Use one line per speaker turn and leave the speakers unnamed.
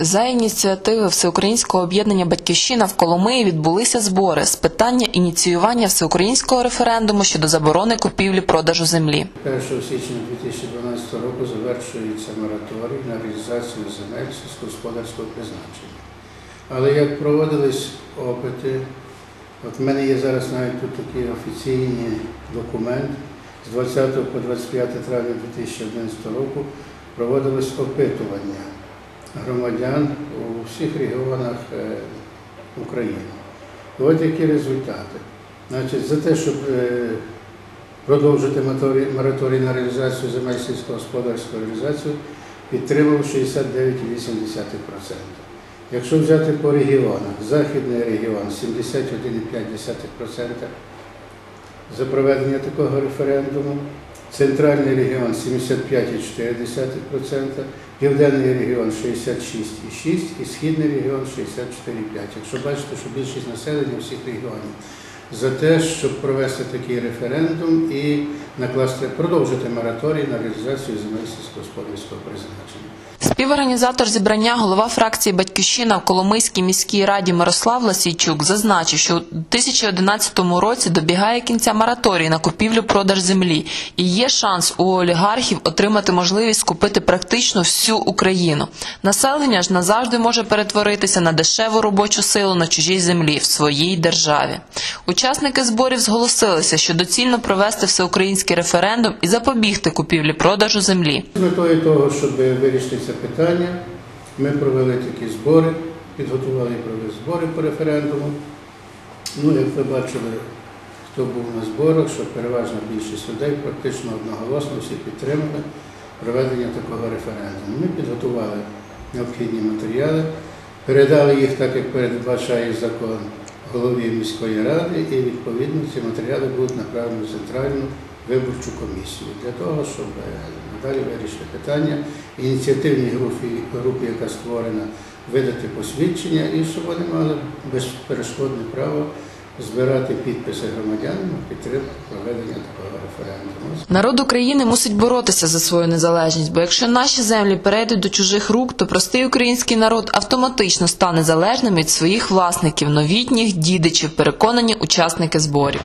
За ініціативи Всеукраїнського об'єднання Батьківщина в Коломиї відбулися збори з питання ініціювання всеукраїнського референдуму щодо заборони купівлі-продажу землі.
1 січня 2012 року завершується мораторій на реалізацію земель сільськогосподарського призначення. Але як проводились опити, от в мене є зараз навіть тут такий офіційний документ з 20 по 25 травня 2011 року проводилось опитування громадян у всіх регіонах е, України. От які результати. Значить, за те, щоб е, продовжити мораторій- на реалізацію земель сільськогосподарської реалізацію, підтримав 69,8%. Якщо взяти по регіонах, Західний регіон 71,5% за проведення такого референдуму, Центральний регіон 75,4%, Південний регіон 66,6% і Східний регіон 64,5%. Якщо бачите, що більшість населення всіх регіонів за те, щоб провести такий референдум і накласти продовжити мораторій на реалізацію земель сільськогосподарського призначення.
Співорганізатор зібрання, голова фракції Батьківщина в Коломийській міській раді Мирослав Ласійчук зазначив, що у 2011 році добігає кінця мораторій на купівлю-продаж землі, і є шанс у олігархів отримати можливість купити практично всю Україну. Населення ж назавжди може перетворитися на дешеву робочу силу на чужій землі в своїй державі. Учасники зборів зголосилися, що доцільно провести всеукраїнський референдум і запобігти купівлі-продажу землі.
З метою того, щоб вирішити це питання, ми провели такі збори, підготували провели збори по референдуму. Ну, як ви бачили, хто був на зборах, що переважна більшість людей практично одноголосно всі підтримали проведення такого референдуму. Ми підготували необхідні матеріали, передали їх так, як передбачає закон голові міської ради, і відповідно ці матеріали будуть направлені в центральну виборчу комісію. Для того, щоб е, надалі вирішити питання ініціативній групі, групі, яка створена, видати посвідчення і щоб вони мали безперешкодне право збирати підписи громадян на підтримку проведення такого референдуму.
Народ України мусить боротися за свою незалежність, бо якщо наші землі перейдуть до чужих рук, то простий український народ автоматично стане залежним від своїх власників, новітніх дідичів, переконані учасники зборів.